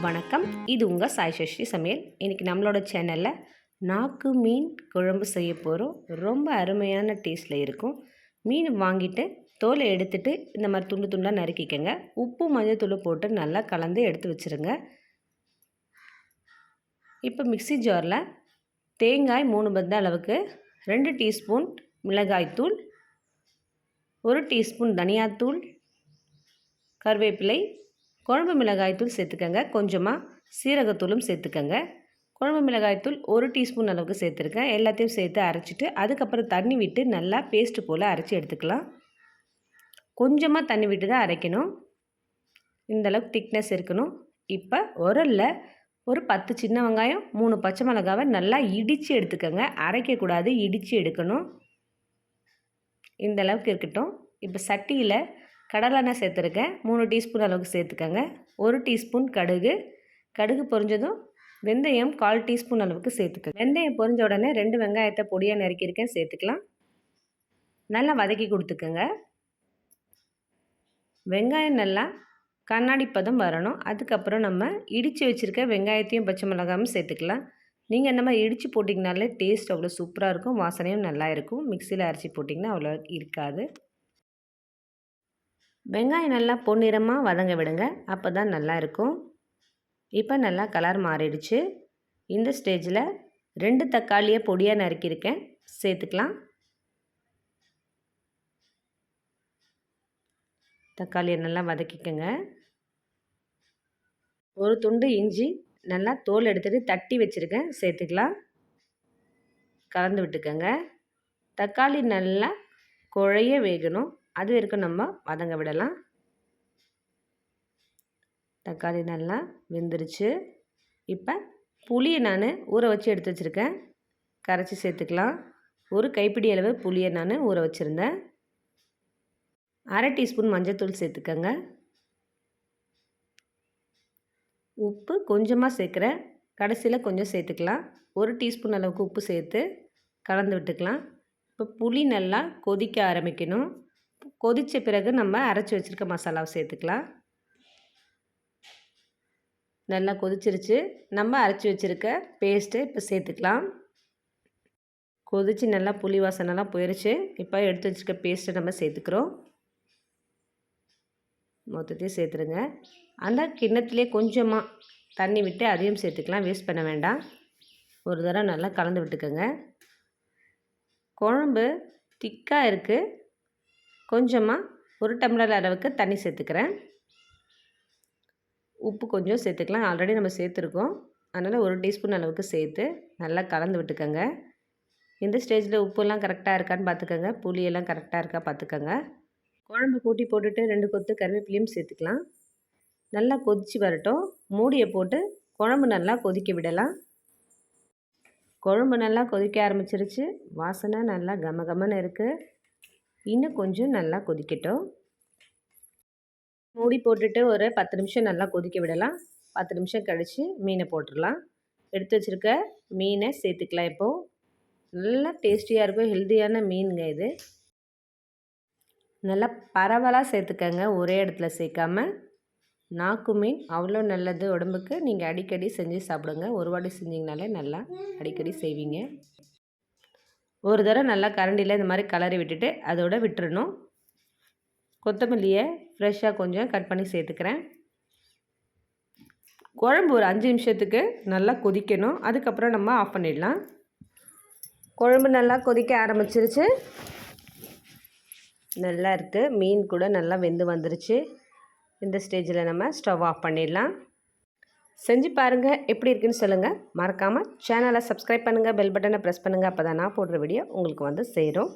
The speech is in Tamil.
வணக்கம். இது உங்கள் சாய் சஷ்டி சமையல். இன்றைக்கி நம்மளோட சேனலில் நாக்கு மீன் குழம்பு செய்ய போகிறோம் ரொம்ப அருமையான டேஸ்ட்டில் இருக்கும். மீன் வாங்கிட்டு தோலை எடுத்துட்டு இந்த மாதிரி துண்டு துண்டாக நறுக்கிக்கங்க. உப்பு மஞ்சள் தூள் போட்டு நல்லா கலந்து எடுத்து வச்சுருங்க. இப்போ மிக்ஸி ஜாரில் தேங்காய் மூணு பந்த அளவுக்கு ரெண்டு டீஸ்பூன் மிளகாய்த்தூள் ஒரு டீஸ்பூன் தனியாத்தூள் கருவேப்பிலை குழம்பு மிளகாய்த்தூள் சேர்த்துக்கங்க. கொஞ்சமாக சீரகத்தூளும் சேர்த்துக்கங்க. குழம்பு மிளகாய்த்தூள் ஒரு டீஸ்பூன் அளவுக்கு சேர்த்துருக்கேன். எல்லாத்தையும் சேர்த்து அரைச்சிட்டு அதுக்கப்புறம் தண்ணி விட்டு நல்லா பேஸ்ட்டு போல் அரைச்சி எடுத்துக்கலாம். கொஞ்சமாக தண்ணி விட்டு தான் அரைக்கணும். இந்தளவுக்கு திக்னஸ் இருக்கணும். இப்போ உரலில் ஒரு பத்து சின்ன வெங்காயம் மூணு பச்சை மிளகாவை நல்லா இடித்து எடுத்துக்கோங்க. அரைக்கக்கூடாது இடித்து எடுக்கணும். இந்த அளவுக்கு இருக்கட்டும். இப்போ சட்டியில் கடலெண்ணெய் சேர்த்துருக்கேன். மூணு டீஸ்பூன் அளவுக்கு சேர்த்துக்கோங்க. ஒரு டீஸ்பூன் கடுகு. கடுகு பொரிஞ்சதும் வெந்தயம் கால் டீஸ்பூன் அளவுக்கு சேர்த்துக்கோங்க. வெந்தயம் பொரிஞ்ச உடனே ரெண்டு வெங்காயத்தை பொடியாக நறுக்கியிருக்கேன் சேர்த்துக்கலாம். நல்லா வதக்கி கொடுத்துக்கோங்க. வெங்காயம் நல்லா கண்ணாடி பதம் வரணும். அதுக்கப்புறம் நம்ம இடித்து வச்சுருக்க வெங்காயத்தையும் பச்சை மிளகாயும் சேர்த்துக்கலாம். நீங்கள் இந்த மாதிரி இடித்து போட்டிங்கனாலே டேஸ்ட் அவ்வளோ சூப்பராக இருக்கும். வாசனையும் நல்லா இருக்கும். மிக்சியில் அரைச்சி போட்டிங்கன்னா அவ்வளோ இருக்காது. வெங்காயம் நல்லா பொன்னிறமாக வதங்க விடுங்க. அப்போ தான் நல்லா இருக்கும். இப்போ நல்லா கலர் மாறிடுச்சு. இந்த ஸ்டேஜில் ரெண்டு தக்காளியை பொடியாக நறுக்கியிருக்கேன். சேர்த்துக்கலாம். தக்காளியை நல்லா வதக்கிக்கோங்க. ஒரு துண்டு இஞ்சி நல்லா தோல் எடுத்துகிட்டு தட்டி வச்சுருக்கேன். சேர்த்துக்கலாம். கலந்து விட்டுக்கோங்க. தக்காளி நல்லா குழைய வேகணும். அது வரைக்கும் நம்ம வதங்க விடலாம். தக்காளி நல்லா வெந்துருச்சு. இப்போ புளியை நான் ஊற வச்சு எடுத்து வச்சுருக்கேன். கரைச்சி சேர்த்துக்கலாம். ஒரு கைப்பிடி அளவு புளியை நான் ஊற வச்சுருந்தேன். அரை டீஸ்பூன் மஞ்சள்தூள் சேர்த்துக்கோங்க. உப்பு கொஞ்சமாக சேர்க்குறேன் கடைசியில் கொஞ்சம் சேர்த்துக்கலாம். ஒரு டீஸ்பூன் அளவுக்கு உப்பு சேர்த்து கலந்து விட்டுக்கலாம். இப்போ புளி நல்லா கொதிக்க ஆரம்பிக்கணும். கொதித்த பிறகு நம்ம அரைச்சி வச்சுருக்க மசாலாவை சேர்த்துக்கலாம். நல்லா கொதிச்சிருச்சு. நம்ம அரைச்சி வச்சுருக்க பேஸ்ட்டு இப்போ சேர்த்துக்கலாம். கொதித்து நல்லா புளி வாசனைலாம் போயிடுச்சு இப்போ எடுத்து வச்சுருக்க பேஸ்ட்டை நம்ம சேர்த்துக்கிறோம். மொத்தத்தையும் சேர்த்துருங்க. அந்த கிண்ணத்துலேயே கொஞ்சமாக தண்ணி விட்டு அதையும் சேர்த்துக்கலாம். வேஸ்ட் பண்ண வேண்டாம். ஒரு தடவை நல்லா கலந்து விட்டுக்கோங்க. குழம்பு திக்காக இருக்குது கொஞ்சமாக ஒரு டம்ளர் அளவுக்கு தண்ணி சேர்த்துக்கிறேன். உப்பு கொஞ்சம் சேர்த்துக்கலாம். ஆல்ரெடி நம்ம சேர்த்துருக்கோம். அதனால் ஒரு டீஸ்பூன் அளவுக்கு சேர்த்து நல்லா கலந்து விட்டுக்கோங்க. இந்த ஸ்டேஜில் உப்புலாம் கரெக்டாக இருக்கான்னு பார்த்துக்கோங்க. புளியெல்லாம் கரெக்டாக இருக்கா பார்த்துக்கோங்க. குழம்பு கூட்டி போட்டுட்டு ரெண்டு கொத்து கருவேப்பிலையும் சேர்த்துக்கலாம். நல்லா கொதித்து வரட்டும். மூடியை போட்டு குழம்பு நல்லா கொதிக்க விடலாம். குழம்பு நல்லா கொதிக்க ஆரம்பிச்சிருச்சு. வாசனை நல்லா கம கமன்னு இருக்குது இன்னும் கொஞ்சம் நல்லா கொதிக்கட்டும். மூடி போட்டுட்டு ஒரு பத்து நிமிஷம் நல்லா கொதிக்க விடலாம். பத்து நிமிஷம் கழித்து மீனை போட்டுடலாம். எடுத்து வச்சுருக்க மீனை சேர்த்துக்கலாம் இப்போது நல்லா டேஸ்டியாக இருக்கும். ஹெல்த்தியான மீனுங்க இது. நல்லா பரவலாக சேர்த்துக்கங்க. ஒரே இடத்துல சேர்க்காம. நாக்கு மீன் அவ்வளோ நல்லது. உடம்புக்கு நீங்கள் அடிக்கடி செஞ்சு சாப்பிடுங்க. ஒரு வாட்டி செஞ்சிங்கனாலே நல்லா அடிக்கடி செய்வீங்க. ஒரு தடவை நல்லா கரண்டியில் இந்த மாதிரி கலரி விட்டுட்டு அதோட விட்டுறணும். கொத்தமல்லியை ஃப்ரெஷ்ஷாக கொஞ்சம் கட் பண்ணி சேர்த்துக்கிறேன். குழம்பு ஒரு அஞ்சு நிமிஷத்துக்கு நல்லா கொதிக்கணும். அதுக்கப்புறம் நம்ம ஆஃப் பண்ணிடலாம். குழம்பு நல்லா கொதிக்க ஆரம்பிச்சிருச்சு. நல்லா இருக்குது மீன் கூட நல்லா வெந்து வந்துருச்சு. இந்த ஸ்டேஜில் நம்ம ஸ்டவ் ஆஃப் பண்ணிடலாம். செஞ்சு பாருங்கள் எப்படி இருக்குன்னு சொல்லுங்கள் மறக்காமல் சேனலை சப்ஸ்கிரைப் பண்ணுங்கள் பெல் பட்டனை ப்ரெஸ் பண்ணுங்கள் அப்போ தான் நான் போடுற வீடியோ உங்களுக்கு வந்து சேரும்.